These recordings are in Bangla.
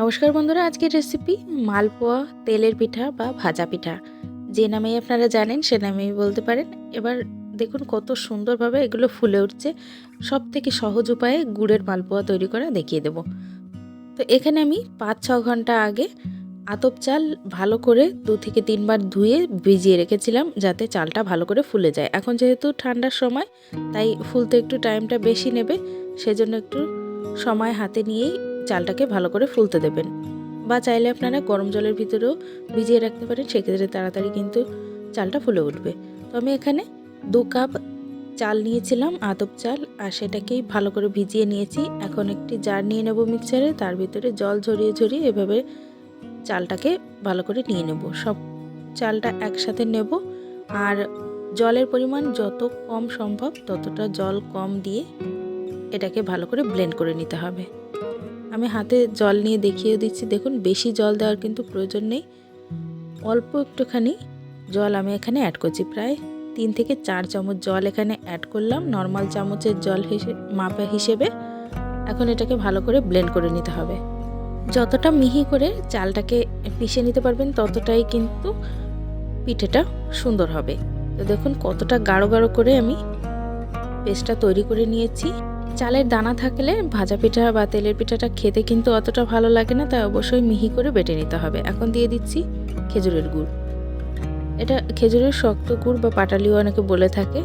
নমস্কার বন্ধুরা, আজকের রেসিপি মালপোয়া, তেলের পিঠা বা ভাজা পিঠা। যে নামেই আপনারা জানেন, সে নামেই বলতে পারেন। এবার দেখুন কত সুন্দরভাবে এগুলো ফুলে উঠছে। সব থেকে সহজ উপায়ে গুড়ের মালপোয়া তৈরি করা দেখিয়ে দেব। তো এখানে আমি পাঁচ ছ ঘণ্টা আগে আতপ চাল ভালো করে দু থেকে তিনবার ধুয়ে ভিজিয়ে রেখেছিলাম যাতে চালটা ভালো করে ফুলে যায়। এখন যেহেতু ঠান্ডার সময়, তাই ফুলতে একটু টাইমটা বেশি নেবে, সেজন্য একটু সময় হাতে নিয়েই চালটাকে ভালো করে ফুলতে দেবেন বা চাইলে আপনারা গরম জলের ভিতরেও ভিজিয়ে রাখতে পারেন, সেক্ষেত্রে তাড়াতাড়ি কিন্তু চালটা ফুলে উঠবে। তো আমি এখানে দু কাপ চাল নিয়েছিলাম আদব চাল, আর সেটাকেই ভালো করে ভিজিয়ে নিয়েছি। এখন একটি জার নিয়ে নেব মিক্সারে, তার ভিতরে জল ঝরিয়ে ঝরিয়ে এভাবে চালটাকে ভালো করে নিয়ে নেব। সব চালটা একসাথে নেব, আর জলের পরিমাণ যত কম সম্ভব ততটা জল কম দিয়ে এটাকে ভালো করে ব্লেন্ড করে নিতে হবে। আমি হাতে জল নিয়ে দেখিয়ে দিচ্ছি। দেখুন, বেশি জল দেওয়ার কিন্তু প্রয়োজন নেই। অল্প একটুখানি জল আমি এখানে অ্যাড করছি। প্রায় তিন থেকে চার চামচ জল এখানে অ্যাড করলাম। নর্মাল চামচের জল হিসেবে মাপা হিসেবে এখন এটাকে ভালো করে ব্লেন্ড করে নিতে হবে। যতটা মিহি করে চালটাকে পিষে নিতে পারবেন, ততটাই কিন্তু পিঠেটা সুন্দর হবে। তো দেখুন, কতটা গাঢ় গাঢ় করে আমি পেস্টটা তৈরি করে নিয়েছি। চালের দানা থাকলে ভাজা পিঠা বা তেলের পিঠাটা খেতে কিন্তু অতটা ভালো লাগে না, তাই অবশ্যই মিহি করে বেটে নিতে হবে। এখন দিয়ে দিচ্ছি খেজুরের গুড়। এটা খেজুরের শক্ত গুড় বা পাটালিও অনেকে বলে থাকে,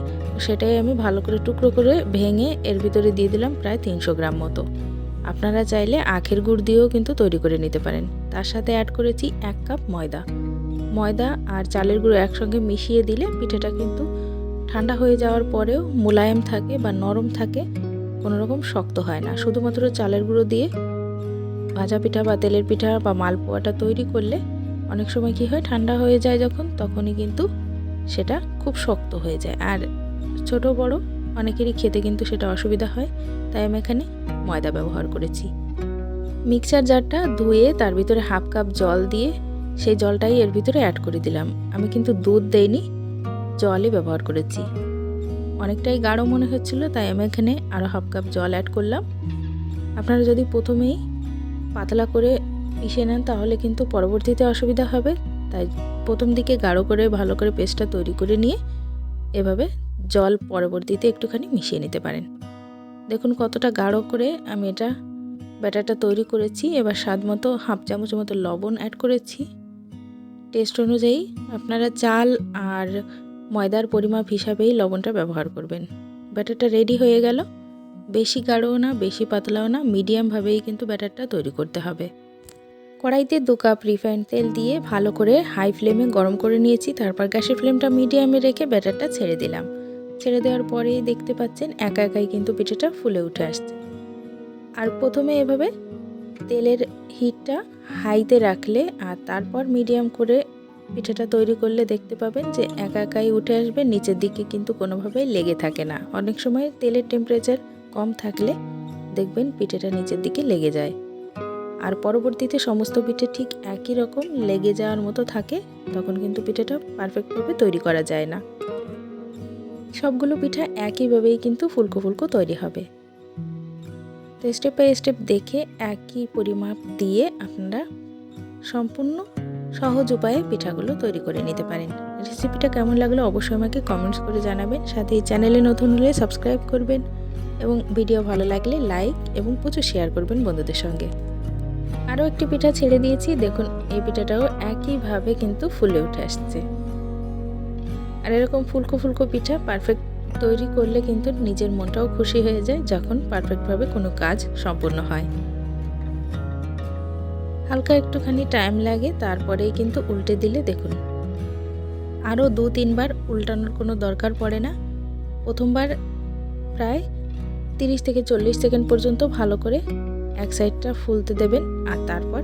সেটাই আমি ভালো করে টুকরো করে ভেঙে এর ভিতরে দিয়ে দিলাম প্রায় তিনশো গ্রাম মতো। আপনারা চাইলে আখের গুড় দিয়েও কিন্তু তৈরি করে নিতে পারেন। তার সাথে অ্যাড করেছি এক কাপ ময়দা। ময়দা আর চালের গুঁড়ো একসঙ্গে মিশিয়ে দিলে পিঠাটা কিন্তু ঠান্ডা হয়ে যাওয়ার পরেও মোলায়েম থাকে বা নরম থাকে। কোনো রকম শক্ত হয় না। শুধুমাত্র চালের গুঁড়ো দিয়ে ভাজা পিঠা বা তেলের পিঠা বা মালপোয়াটা তৈরি করলে অনেক সময় কি হয়, ঠান্ডা হয়ে যায় যখন, তখনই কিন্তু সেটা খুব শক্ত হয়ে যায়। আর ছোট, বড় অনেকেরই খেতে কিন্তু সেটা অসুবিধা হয়, তাই আমি এখানে ময়দা ব্যবহার করেছি। মিক্সার জারটা ধুয়ে তার ভিতরে হাফ কাপ জল দিয়ে সেই জলটাই এর ভিতরে অ্যাড করে দিলাম। আমি কিন্তু দুধ দেইনি, জলই ব্যবহার করেছি। অনেকটাই গাঢ় মনে হচ্ছিল, তাই আমি এখানে আরও হাফ কাপ জল অ্যাড করলাম। আপনারা যদি প্রথমেই পাতলা করে পিষে নেন, তাহলে কিন্তু পরবর্তীতে অসুবিধা হবে। তাই প্রথম দিকে গাঢ় করে, ভালো করে পেস্টটা তৈরি করে নিয়ে এভাবে জল পরবর্তীতে একটুখানি মিশিয়ে নিতে পারেন। দেখুন কতটা গাঢ় করে আমি এটা ব্যাটারটা তৈরি করেছি। এবার স্বাদ মতো হাফ চামচ মতো লবণ অ্যাড করেছি। টেস্ট অনুযায়ী আপনারা চাল আর ময়দার পরিমাপ হিসাবেই লবণটা ব্যবহার করবেন। ব্যাটারটা রেডি হয়ে গেল। বেশি গাঢ়ও না, বেশি পাতলাও না মিডিয়ামভাবেই কিন্তু ব্যাটারটা তৈরি করতে হবে। কড়াইতে দু কাপ রিফাইন্ড তেল দিয়ে ভালো করে হাই ফ্লেমে গরম করে নিয়েছি। তারপর গ্যাসের ফ্লেমটা মিডিয়ামে রেখে ব্যাটারটা ছেড়ে দিলাম। ছেড়ে দেওয়ার পরেই দেখতে পাচ্ছেন একা একাই কিন্তু পিঠেটা ফুলে উঠে আসছে। আর প্রথমে এভাবে তেলের হিটটা হাইতে রাখলে আর তারপর মিডিয়াম করে পিঠাটা তৈরি করলে দেখতে পাবেন যে একা একাই উঠে আসবে, নিচের দিকে কিন্তু কোনোভাবেই লেগে থাকে না। অনেক সময় তেলের টেম্পারেচার কম থাকলে দেখবেন পিঠেটা নিচের দিকে লেগে যায়। আর পরবর্তীতে সমস্ত পিঠে ঠিক একই রকম লেগে যাওয়ার মতো থাকে, তখন কিন্তু পিঠেটা পারফেক্টভাবে তৈরি করা যায় না। সবগুলো পিঠা একইভাবেই কিন্তু ফুলকো ফুলকো তৈরি হবে। তো স্টেপ বাই স্টেপ দেখে একই পরিমাপ দিয়ে আপনারা সম্পূর্ণ সহজ উপায়ে পিঠাগুলো তৈরি করে নিতে পারেন। রেসিপিটা কেমন লাগল অবশ্যই আমাকে কমেন্টস করে জানাবেন। সাথে এই চ্যানেলে নতুন হলে সাবস্ক্রাইব করবেন এবং ভিডিও ভালো লাগলে লাইক এবং প্রচুর শেয়ার করবেন বন্ধুদের সঙ্গে। আরও একটি পিঠা ছেড়ে দিয়েছি। দেখুন, এই পিঠাটাও একইভাবে কিন্তু ফুলে উঠে আসছে। আর এরকম ফুলকো ফুলকো পিঠা পারফেক্ট তৈরি করলে কিন্তু নিজের মনটাও খুশি হয়ে যায় যখন পারফেক্টভাবে কোনো কাজ সম্পূর্ণ হয়। হালকা একটুখানি টাইম লাগে, তারপরেই কিন্তু উল্টে দিলে দেখুন। আরও দু, তিনবার উল্টানোর কোনো দরকার পড়ে না। প্রথমবার প্রায় তিরিশ থেকে চল্লিশ সেকেন্ড পর্যন্ত ভালো করে এক সাইডটা ফুলতে দেবেন, আর তারপর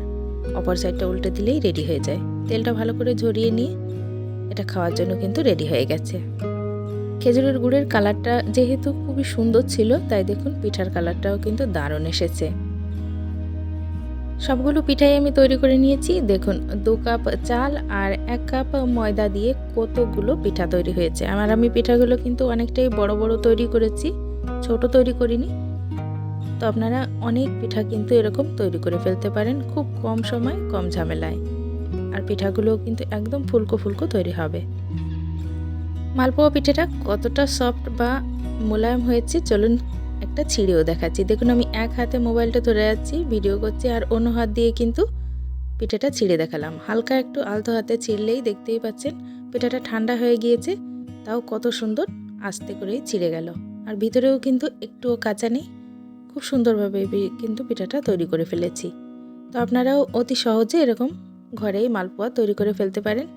অপর সাইডটা উল্টে দিলেই রেডি হয়ে যায়। তেলটা ভালো করে ঝরিয়ে নিয়ে এটা খাওয়ার জন্য কিন্তু রেডি হয়ে গেছে। খেজুরের গুড়ের কালারটা যেহেতু খুবই সুন্দর ছিল, তাই দেখুন পিঠার কালারটাও কিন্তু দারুণ এসেছে। সবগুলো পিঠাই আমি তৈরি করে নিয়েছি। দেখুন, দু কাপ চাল আর এক কাপ ময়দা দিয়ে কতগুলো পিঠা তৈরি হয়েছে। আমার আমি পিঠাগুলো কিন্তু অনেকটাই বড় বড় তৈরি করেছি, ছোট তৈরি করিনি। তো আপনারা অনেক পিঠা কিন্তু এরকম তৈরি করে ফেলতে পারেন, খুব কম সময়, কম ঝামেলায়। আর পিঠাগুলো কিন্তু একদম ফুলকো ফুলকো তৈরি হবে। মালপোয়া পিঠাটা কতটা সফট বা মোলায়েম হয়েছে, চলুন একটা ছিঁড়েও দেখাচ্ছি। দেখুন, আমি এক হাতে মোবাইলটা ধরে যাচ্ছি ভিডিও করছি, আর অন্য হাত দিয়ে কিন্তু পিঠাটা ছিঁড়ে দেখালাম। হালকা একটু আলতো হাতে ছিঁড়লেই দেখতেই পাচ্ছেন, পিঠাটা ঠান্ডা হয়ে গিয়েছে, তাও কত সুন্দর আস্তে করেই ছিঁড়ে গেল। আর ভিতরেও কিন্তু একটুও কাঁচা নেই, খুব সুন্দরভাবে কিন্তু পিঠাটা তৈরি করে ফেলেছি। তো আপনারাও অতি সহজে এরকম ঘরেই মালপোয়া তৈরি করে ফেলতে পারেন।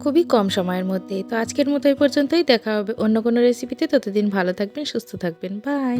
খুবই কম সময়ের মধ্যে। তো আজকের মতো এই পর্যন্তই। দেখা হবে অন্য কোনো রেসিপিতে ততদিন ভালো থাকবেন, সুস্থ থাকবেন। বাই